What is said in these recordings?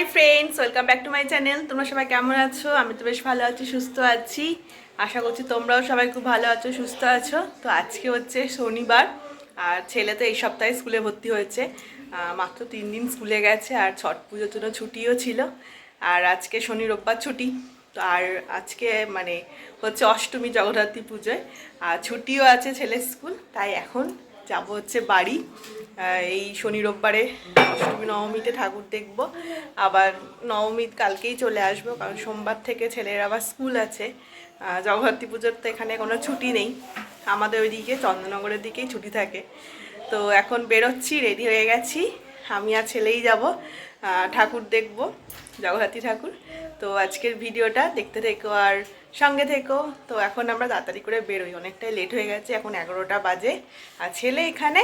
Hi friends, welcome back to my channel. তোমরা সবাই কেমন আছো? আমি তো বেশ ভালো আছি, সুস্থ আছি। আশা করছি তোমরাও সবাই খুব ভালো আছো, সুস্থ আছো। তো আজকে হচ্ছে শনিবার, আর ছেলে তো এই সপ্তাহে স্কুলে ভর্তি হয়েছে। মাত্র তিন দিন স্কুলে গেছে, আর ছট পুজোর জন্য ছুটিও ছিল। আর আজকে শনি, রোববার ছুটি। তো আর আজকে মানে হচ্ছে অষ্টমী, জগদ্ধাত্রী পুজোয়। আর ছুটিও আছে ছেলের স্কুল, তাই এখন যাব হচ্ছে বাড়ি। এই শনি রোববারে অষ্টমী, নবমীতে ঠাকুর দেখব। আবার নবমী কালকেই চলে আসব, কারণ সোমবার থেকে ছেলের আবার স্কুল আছে। জগদ্ধাত্রী পুজোর তো এখানে কোনো ছুটি নেই। আমাদের ওইদিকে চন্দ্রনগরের দিকেই ছুটি থাকে। তো এখন বেরোচ্ছি রেডি হয়ে গেছি। আমি আর ছেলেই যাব। ঠাকুর দেখব, জগদ্ধাত্রী ঠাকুর। তো আজকের ভিডিওটা দেখতে থেকো আর সঙ্গে থেকো। তো এখন আমরা তাড়াতাড়ি করে বেরোই, অনেকটাই লেট হয়ে গেছে, এখন এগারোটা বাজে। আর ছেলে এখানে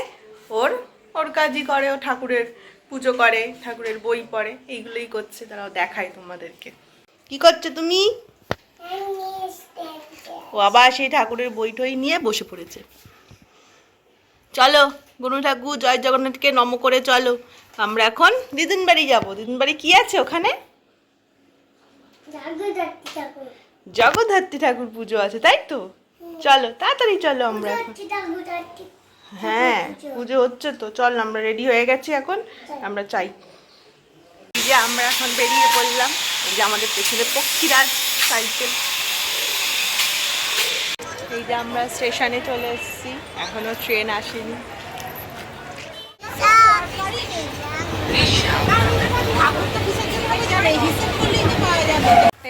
ওর ওর কাজই করে ও ঠাকুরের পুজো করে ঠাকুরের বই পড়ে এইগুলোই করছে তারাও দেখায় তোমাদেরকে। কি করছ তুমি? ও আবার সেই ঠাকুরের বই টই নিয়ে বসে পড়েছে। চলো গুরু ঠাকুর জয় জগন্নাথকে নম করে চলো। আমরা এখন দিদিন বাড়ি যাব। দিদিন বাড়ি কি আছে ওখানে? জগদ্ধাত্রী ঠাকুর। পুজো আছে তাই তো? চলো তাড়াতাড়ি চলো আমরা হ্যাঁ পুজো হচ্ছে তো। চল, আমরা রেডি হয়ে গেছি এখন। আমরা চাই। যে আমরা এখন বেরিয়ে পড়লাম। এই যে আমাদের পেছনে পক্ষীরাজ সাইকেল। এই যে আমরা স্টেশনে চলে এসেছি। এখনও ট্রেন আসেনি।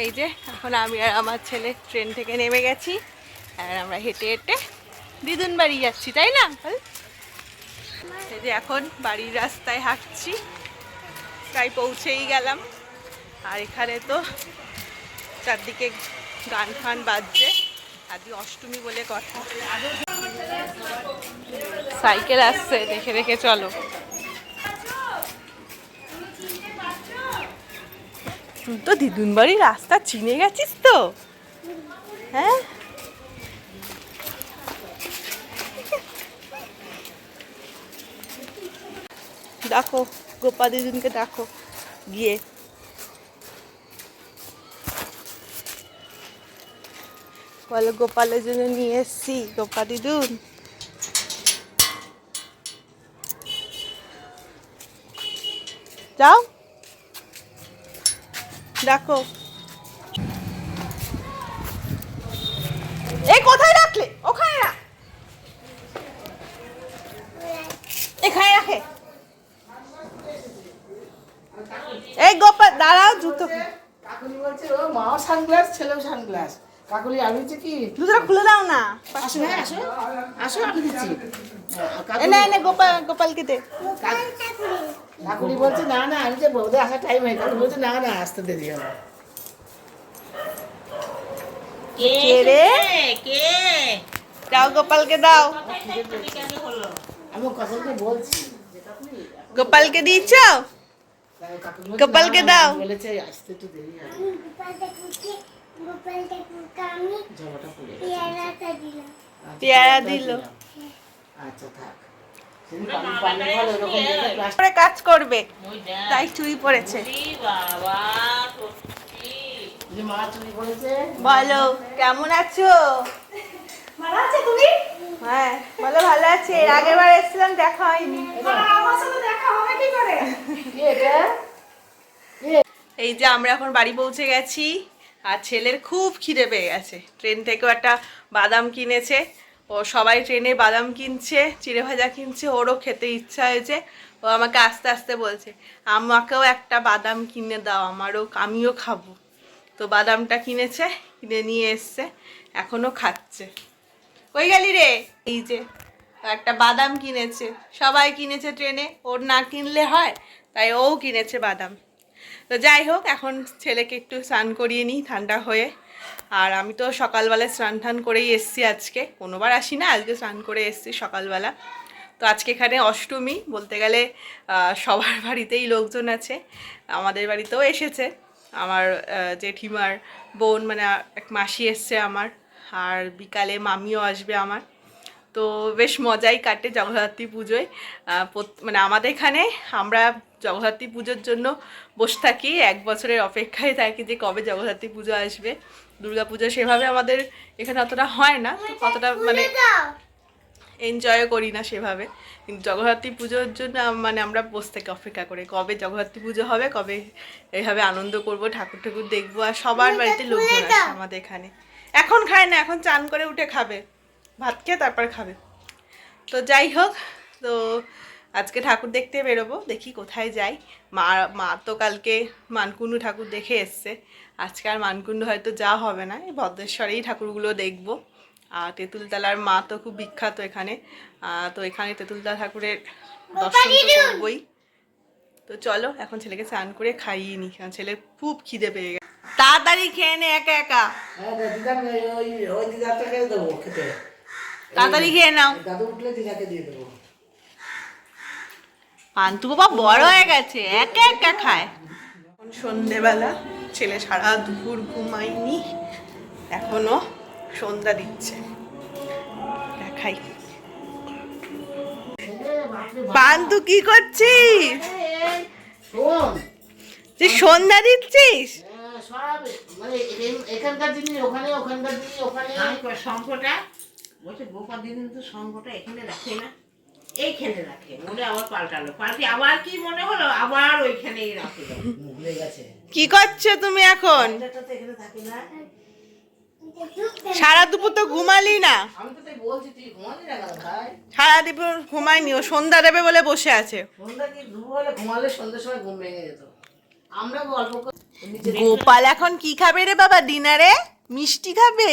এই যে, এখন আমি আর আমার ছেলে ট্রেন থেকে নেমে গেছি। আর আমরা হেঁটে হেঁটে দিদুন বাড়ি যাচ্ছি তাই না? এই যে এখন বাড়ির রাস্তায় হাঁটছি প্রায় পৌঁছেই গেলাম। আর এখানে তো চারদিকে গান ফান বাজছে আদি অষ্টমী বলে কথা। সাইকেল আসছে দেখে দেখে চলো। তুই তো দিদুন বাড়ির রাস্তা চিনে গেছিস তো? হ্যাঁ? দেখো গোপা দিদিনকে দেখো গিয়ে। বলো গোপালের জন্য নিয়ে এসছি গোপা দিদুন। যাও। দেখো এই কোথায় রাখলে ওখানে রাখ এখানে রাখে এই গোপাল দাঁড়াও জুতো কাকুলি বলছে ও মাও সানগ্লাস ছেলেও সানগ্লাস। কাকুলি আমি হচ্ছে কি জুতোটা খুলে দাও না। আসো হ্যাঁ আসো। আসো আমি দিচ্ছি। এনে এনে গোপাল গোপালকে দে। কাকুলি বলছে না না আমি যে বৌদি আসার টাইম হয়ে গেল। বলছে না না আসতে দেরি হবে কে রে? দাও গোপালকে দাও। আমি কাকুলকে বলছি গোপালকে কাকুলি গোপালকে না, না, দাও। বলেছে আসতে একটু দেরি হবে। আচ্ছা, পেয়ারা দিল। আচ্ছা থাক। পরে কাজ করবে। তাই চুরি পড়েছে। বলো কেমন আছো? ভালো আছে তুমি? হ্যাঁ বলো ভালো আছে। এর আগের বার এসেছিলাম দেখা হয়নি। দেখা হবে কি করে? এই যে আমরা এখন বাড়ি পৌঁছে গেছি। আর ছেলের খুব খিদে পেয়ে গেছে। ট্রেন থেকেও একটা বাদাম কিনেছে। ও সবাই ট্রেনে বাদাম কিনছে, চিড়ে ভাজা কিনছে, ওরও খেতে ইচ্ছা হয়েছে। ও আমাকে আস্তে আস্তে বলছে, আমাকেও একটা বাদাম কিনে দাও, আমারও, আমিও খাব। তো বাদামটা কিনেছে, কিনে নিয়ে এসছে, এখনও খাচ্ছে। কই গেলি রে? এই যে, একটা বাদাম কিনেছে। সবাই কিনেছে ট্রেনে, ওর না কিনলে হয়, তাই ও কিনেছে বাদাম। তো যাই হোক, এখন ছেলেকে একটু স্নান করিয়ে নিই ঠান্ডা হয়ে। আর আমি তো সকালবেলায় স্নান টান করেই এসছি আজকে। কোনোবার আসি না, আজকে স্নান করে এসছি সকালবেলা। তো আজকে এখানে অষ্টমী, বলতে গেলে সবার বাড়িতেই লোকজন আছে। আমাদের বাড়িতেও এসেছে। আমার জেঠিমার বোন মানে এক মাসি এসছে আমার। আর বিকালে মামিও আসবে আমার। তো বেশ মজাই কাটে জগদ্ধাত্রী পুজোয়। মানে আমাদের এখানে আমরা জগদ্ধাত্রী পুজোর জন্য বসে থাকি। এক বছরের অপেক্ষায় থাকি যে কবে জগদ্ধাত্রী পুজো আসবে। দুর্গা পুজো সেভাবে আমাদের এখানে অতটা হয় না। অতটা মানে এনজয় করি না সেভাবে। কিন্তু জগদ্ধাত্রী পুজোর জন্য মানে আমরা বসে থেকে অপেক্ষা করি। কবে জগদ্ধাত্রী পুজো হবে কবে এইভাবে আনন্দ করব ঠাকুর ঠাকুর দেখব আর সবার বাড়িতে লোকজন আসে আমাদের এখানে। এখন খায় না এখন চান করে উঠে খাবে। ভাত খেয়ে তারপর খাবে। তো যাই হোক তো আজকে ঠাকুর দেখতে বেরোবো দেখি কোথায় যাই। মা মা তো কালকে মানকুণ্ডু ঠাকুর দেখে এসছে। আজকে আর মানকুণ্ডু হয়তো যা হবে না এই ভদ্রেশ্বরেই ঠাকুরগুলো দেখব। আর তেঁতুলতলার মা তো খুব বিখ্যাত এখানে। তো এখানে তেঁতুলতলা ঠাকুরের দর্শন তো করবোই। তো চলো এখন ছেলেকে স্নান করে খাইয়ে নি কারণ ছেলে খুব খিদে পেয়ে গেছে। তাড়াতাড়ি খেয়ে নে একা একা। হ্যাঁ তাড়াতাড়ি খেয়ে নাও। দাদু উঠলে দিদাকে দিয়ে দেবো। পান্তু বাবা বড় হয়ে গেছে একা একা খায়। এখন সন্ধেবেলা ছেলে সারা দুপুর ঘুমায়নি এখনও সন্ধ্যা দিচ্ছে। দেখাই। পান্তু কি করছিস? যে সন্ধ্যা দিচ্ছিস? এখানকার জিনিস ওখানে ওখানকার জিনিস ওখানে শঙ্কটা বলছে গোপাল দিন তো এখানে রাখে না। এইখানে রাখে মনে আবার পাল্টালো। পাল্টে আবার কি মনে হলো? আবার ওইখানেই রাখল। ভুলে গেছে। কি করছ তুমি এখন? এটা তো এখানে থাকে না। সারা দুপুর তো ঘুমালি না। আমি তো তাই বলছি তুই ঘুমালি না কেন ভাই? সারা দুপুর ঘুমায়নি ও সন্ধ্যা দেবে বলে বসে আছে। সন্ধ্যা কি দুপুর হলে ঘুমালে সন্ধ্যের সময় ঘুম ভেঙে যেত? আমরা গল্প করে নিচে গোপাল এখন কি খাবে রে বাবা ডিনারে? মিষ্টি খাবে?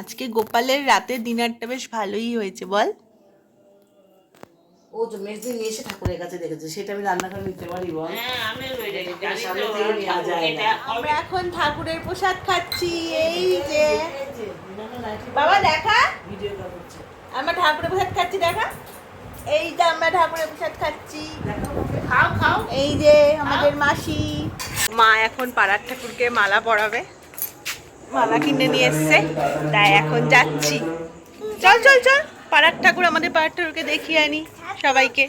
আজকে গোপালের রাতে ডিনারটা বেশ ভালোই হয়েছে বল। ও তো মেজদিন নিয়ে এসে ঠাকুরের কাছে দেখেছে সেটা আমি রান্না করে নিতে পারি বল? হ্যাঁ আমরা এখন ঠাকুরের প্রসাদ খাচ্ছি এই যে বাবা দেখা। আমরা ঠাকুরের প্রসাদ খাচ্ছি দেখা। এই যে আমরা ঠাকুরের প্রসাদ খাচ্ছি। খাও খাও। এই যে আমাদের মাসি। মা এখন পাড়ার ঠাকুরকে মালা পরাবে। মালা কিনে নিয়ে এসছে। তাই এখন যাচ্ছি। চল চল চল। পাড়ার ঠাকুর আমাদের পাড়ার ঠাকুরকে দেখিয়ে আনি সবাইকে।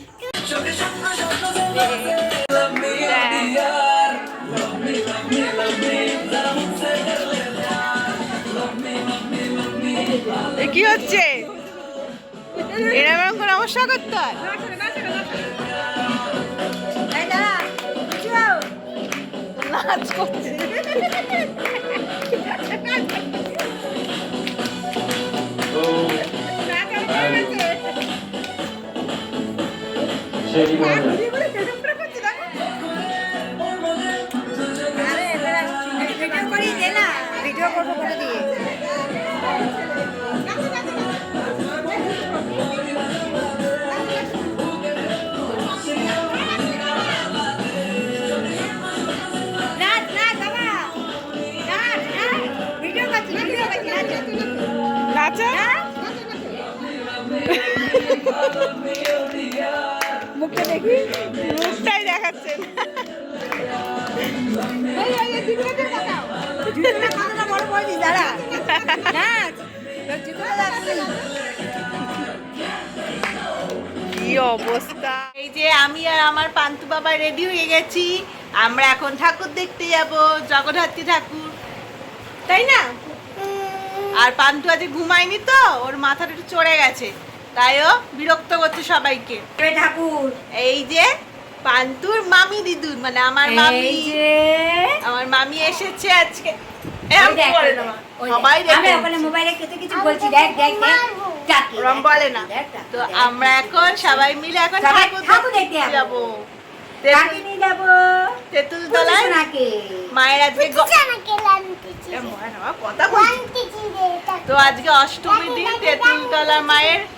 কি হচ্ছে? এরকম এরকম করে নমস্কার করতে হয়? এই দাঁড়া, পিছু। নাচ করছে ভিডিও দেখি। মুখটাই নাচ কি অবস্থা? এই যে আমি আর আমার পান্তু বাবা রেডি হয়ে গেছি। আমরা এখন ঠাকুর দেখতে যাব জগদ্ধাত্রী ঠাকুর। তাই না? আর পান্তু আজ ঘুমায়নি তো ওর মাথাটা একটু চড়ে গেছে। তাইও বিরক্ত করছে সবাইকে। ঠাকুর। এই যে পান্তুর মামি দিদুন মানে আমার মামি। আমার মামি এসেছে আজকে। তো দেখ। আমরা এখন সবাই মিলে এখন ঠাকুর ঠাকুর দেখতে দেখতে যাব। কাকে নিয়ে যাব। তেঁতুল তলায় মায়ের আজকে গ- এ মা, না, কথা তো আজকে অষ্টমীর দিন তেঁতুলতলা মায়ের আহ,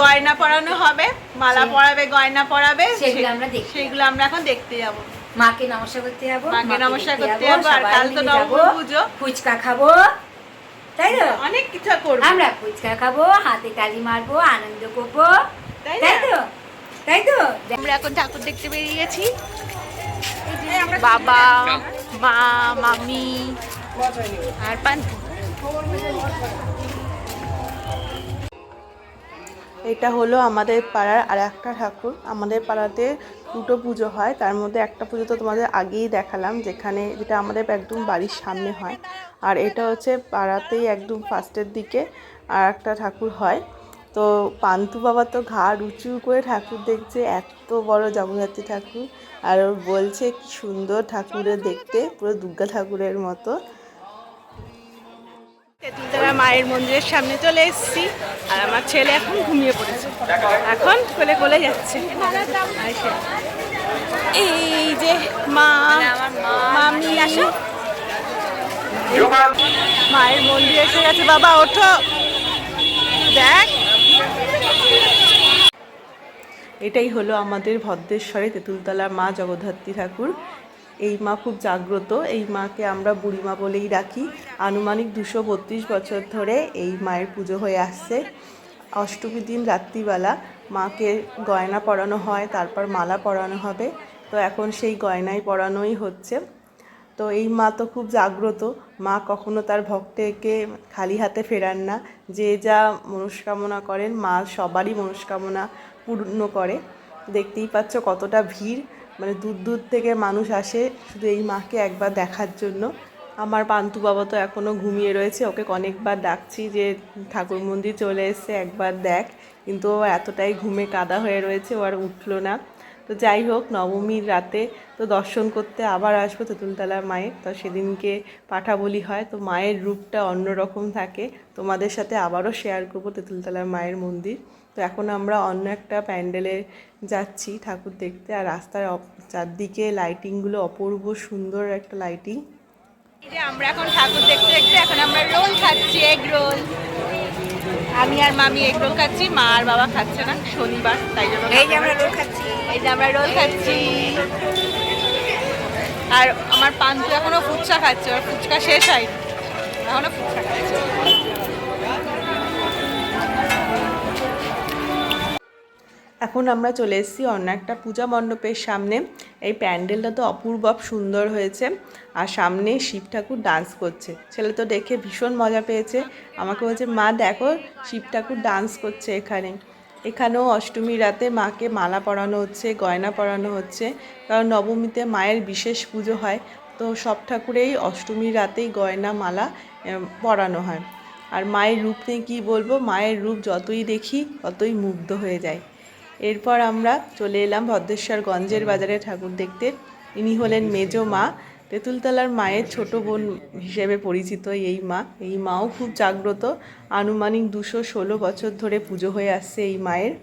গয়না পরানো হবে মালা পরাবে গয়না পরাবে সেগুলো আমরা সেগুলো আমরা এখন দেখতে যাব। মাকে নমস্কার করতে যাব মাকে নমস্কার করতে যাব, আর কাল তো মিলে যাব, নবমী পুজো। ফুচকা খাব তাই তো? অনেক কিছু করব। আমরা ফুচকা খাব হাতে তালি মারবো আনন্দ করব তাই তো? তাই তো? আমরা এখন ঠাকুর দেখতে বেরিয়ে গেছি বাবা মা মামি। আর পান্তু এটা হলো আমাদের পাড়ার আর একটা ঠাকুর। আমাদের পাড়াতে দুটো পুজো হয়, তার মধ্যে একটা পুজো তো তোমাদের আগেই দেখালাম, যেখানে যেটা আমাদের একদম বাড়ির সামনে হয়। আর এটা হচ্ছে পাড়াতেই একদম ফার্স্টের দিকে আর একটা ঠাকুর হয়। তো পান্তু বাবা তো ঘাড় উঁচু করে ঠাকুর দেখছে, এত বড় জগদ্ধাত্রী ঠাকুর। আর বলছে, কি সুন্দর ঠাকুরের দেখতে, পুরো দুর্গা ঠাকুরের মতো। তেঁতুলতলা মায়ের মন্দিরের সামনে চলে এসেছি আর আমার ছেলে এখন ঘুমিয়ে পড়েছে। এখন কোলে কোলে যাচ্ছে। এই যে মা মামি আসো। মায়ের মন্দির এসে গেছে। বাবা ওঠো। দেখ। এটাই হলো আমাদের ভদ্রেশ্বরে তেঁতুলতলা মা জগদ্ধাত্রী ঠাকুর। এই মা খুব জাগ্রত, এই মাকে আমরা বুড়িমা বলেই রাখি আনুমানিক দুশো বত্রিশ বছর ধরে এই মায়ের পুজো হয়ে আসছে। অষ্টমীর দিন রাত্রিবেলা মাকে গয়না পরানো হয়, তারপর মালা পরানো হবে। তো এখন সেই গয়নাই পরানোই হচ্ছে। তো এই মা তো খুব জাগ্রত। মা কখনো তার ভক্তকে খালি হাতে ফেরান না। যে যা মনস্কামনা করেন, মা সবারই মনস্কামনা পূর্ণ করে। দেখতেই পাচ্ছ কতটা ভিড়। মানে দূর দূর থেকে মানুষ আসে শুধু এই মাকে একবার দেখার জন্য। আমার পান্তু বাবা তো এখনও ঘুমিয়ে রয়েছে, ওকে অনেকবার ডাকছি যে ঠাকুর মন্দির চলে এসছে, একবার দেখ। কিন্তু ও এতটাই ঘুমে কাদা হয়ে রয়েছে, ও আর উঠল না। তো যাই হোক, নবমীর রাতে তো দর্শন করতে আবার আসব তেঁতুলতলা মায়ের। তো সেদিনকে পাঠা বলি হয়। তো মায়ের রূপটা অন্যরকম থাকে। তোমাদের সাথে আবারও শেয়ার করব তেঁতুলতলার মায়ের মন্দির। তো এখন আমরা অন্য একটা প্যান্ডেলে যাচ্ছি ঠাকুর দেখতে। আর রাস্তার চারদিকে লাইটিংগুলো অপূর্ব সুন্দর একটা লাইটিং এই যে আমরা এখন ঠাকুর দেখতে দেখতে এখন আমরা রোল খাচ্ছি এগ রোল আমি আর মামি এগ রোল খাচ্ছি মা আর বাবা খাচ্ছে না শনিবার তাই জন্য এই যে আমরা রোল খাচ্ছি। এই যে আমরা রোল খাচ্ছি। আর আমার পান্তু এখনও ফুচকা খাচ্ছে ওর ফুচকা শেষ হয় এখনও ফুচকা খাচ্ছে। এখন আমরা চলে এসেছি অন্য একটা পূজা মণ্ডপের সামনে। এই প্যান্ডেলটা তো অপূর্ব, সুন্দর হয়েছে আর সামনে শিব ঠাকুর ডান্স করছে। ছেলে তো দেখে ভীষণ মজা পেয়েছে। আমাকে বলছে, মা, দেখো, শিব ঠাকুর ডান্স করছে এখানে। এখানেও অষ্টমী রাতে মাকে মালা পরানো হচ্ছে, গয়না পরানো হচ্ছে। কারণ নবমীতে মায়ের বিশেষ পুজো হয়, তো সব ঠাকুরেই অষ্টমীর রাতেই গয়না, মালা পরানো হয়। আর মায়ের রূপ নিয়ে কী বলব? মায়ের রূপ যতই দেখি, ততই মুগ্ধ হয়ে যায়। এরপর আমরা চলে এলাম ভদ্রেশ্বর গঞ্জের বাজারে ঠাকুর দেখতে। ইনি হলেন মেজো মা। তেঁতুলতলার মায়ের ছোট বোন হিসেবে পরিচিত এই মা। এই মাও খুব জাগ্রত। আনুমানিক দুশো ষোলো বছর ধরে পুজো হয়ে আসছে এই মায়ের।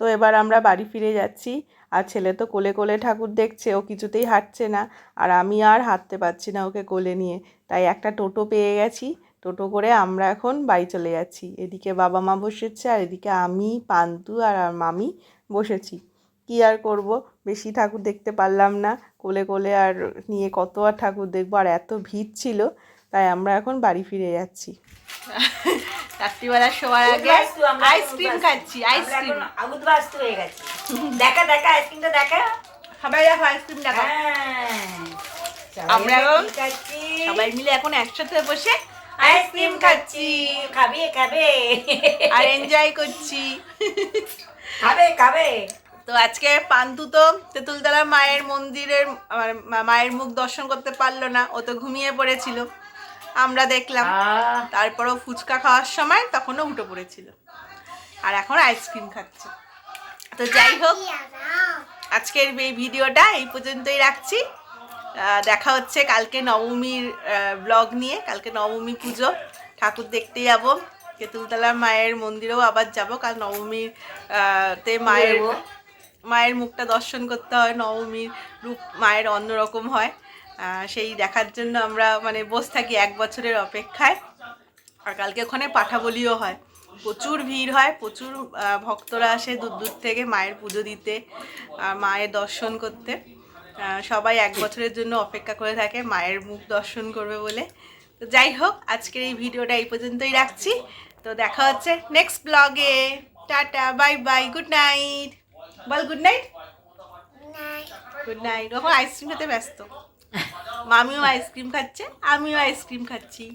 তো এবার আমরা বাড়ি ফিরে যাচ্ছি। আর ছেলে তো কোলে কোলে ঠাকুর দেখছে, ও কিছুতেই হাঁটছে না। আর আমি আর হাঁটতে পারছি না ওকে কোলে নিয়ে। তাই একটা টোটো পেয়ে গেছি। টোটো করে আমরা এখন বাড়ি চলে যাচ্ছি। এদিকে বাবা মা বসেছে আর এদিকে আমি পান্তু আর আর মামি বসেছি। কী আর করব? বেশি ঠাকুর দেখতে পারলাম না। কোলে কোলে আর নিয়ে কত আর ঠাকুর দেখব? আর এত ভিড় ছিল তাই আমরা এখন বাড়ি ফিরে যাচ্ছি। রাত্রিবেলা শোয়ার আগে আইসক্রিম খাচ্ছি আইসক্রিম আগুদবাস্ত হয়ে গেছে। দেখা দেখা আইসক্রিমটা দেখা। সবাই দেখো আইসক্রিম দেখা। আমরা এখন সবাই মিলে এখন একসাথে বসে আইসক্রিম খাচ্ছি। খাবে খাবে। আর এনজয় করছি। খাবে খাবে। তো আজকে পান্তু তো তেঁতুলতলা মায়ের মন্দিরের মা- মায়ের মুখ দর্শন করতে পারল না। ও তো ঘুমিয়ে পড়েছিল। আমরা দেখলাম। তারপরও ফুচকা খাওয়ার সময় তখনও উঠে পড়েছিল। আর এখন আইসক্রিম খাচ্ছে। তো যাই হোক আজকের এই ভিডিওটা এই পর্যন্তই রাখছি। দেখা হচ্ছে কালকে নবমীর ব্লগ নিয়ে। কালকে নবমী পুজো। ঠাকুর দেখতে যাব। কেতুলতলা মায়ের মন্দিরেও আবার যাব। কাল নবমীর তে মায়ের মায়ের মুখটা দর্শন করতে হয়। নবমীর রূপ মায়ের অন্যরকম হয়। সেই দেখার জন্য আমরা মানে বসে থাকি এক বছরের অপেক্ষায়। আর কালকে ওখানে পাঠাবলিও হয়। প্রচুর ভিড় হয়। প্রচুর ভক্তরা আসে দূর দূর থেকে মায়ের পুজো দিতে আর মায়ের দর্শন করতে। সবাই এক বছরের জন্য অপেক্ষা করে থাকে মায়ের মুখ দর্শন করবে বলে। তো যাই হোক আজকের এই ভিডিওটা এই পর্যন্তই রাখছি। তো দেখা হচ্ছে নেক্সট ব্লগে tata bye bye good night বল গুড নাইট গুড নাইট ওখন আইসক্রিম খেতে ব্যস্ত। মামিও আইসক্রিম খাচ্ছে আমিও আইসক্রিম খাচ্ছি।